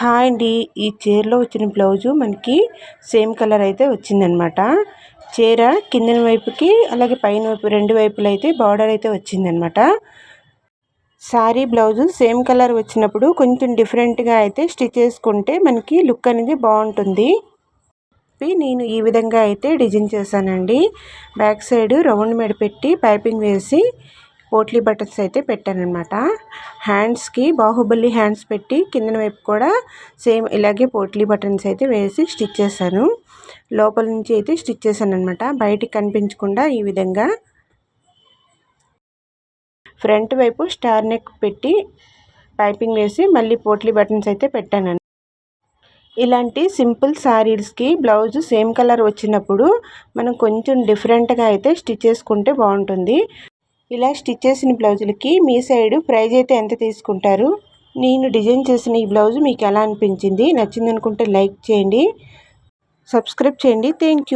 Hi అండి. ఈ చీరలో వచ్చిన బ్లౌజు మనకి సేమ్ కలర్ అయితే వచ్చిందనమాట. చీర కింద వైపుకి అలాగే పైన వైపు రెండు వైపులు అయితే బార్డర్ అయితే వచ్చిందనమాట. శారీ బ్లౌజు సేమ్ కలర్ వచ్చినప్పుడు కొంచెం డిఫరెంట్గా అయితే స్టిచ్ చేసుకుంటే మనకి లుక్ అనేది బాగుంటుంది. నేను ఈ విధంగా అయితే డిజైన్ చేశానండి. బ్యాక్ సైడ్ రౌండ్ మెడ పెట్టి పైపింగ్ వేసి పోట్లీ బటన్స్ అయితే పెట్టానమాట హ్యాండ్స్కి బాహుబలి హ్యాండ్స్ పెట్టి కిందన వైపు కూడా సేమ్ ఇలాగే పోట్లీ బటన్స్ అయితే వేసి స్టిచ్ చేశాను. లోపల నుంచి అయితే స్టిచ్ చేశాను అనమాట బయటికి కనిపించకుండా ఈ విధంగా ఫ్రంట్ వైపు స్టార్ నెక్ పెట్టి పైపింగ్ వేసి మళ్ళీ పోట్లీ బటన్స్ అయితే పెట్టాను ఇలాంటి సింపుల్ శారీస్కి బ్లౌజ్ సేమ్ కలర్ వచ్చినప్పుడు మనం కొంచెం డిఫరెంట్గా అయితే స్టిచ్ చేసుకుంటే బాగుంటుంది. ఇలా స్టిచ్ చేసిన బ్లౌజులకి మీ సైడ్ ప్రైజ్ అయితే ఎంత తీసుకుంటారు? నేను డిజైన్ చేసిన ఈ బ్లౌజ్ మీకు ఎలా అనిపించింది? నచ్చింది అనుకుంటే లైక్ చేయండి. సబ్స్క్రైబ్ చేయండి. థ్యాంక్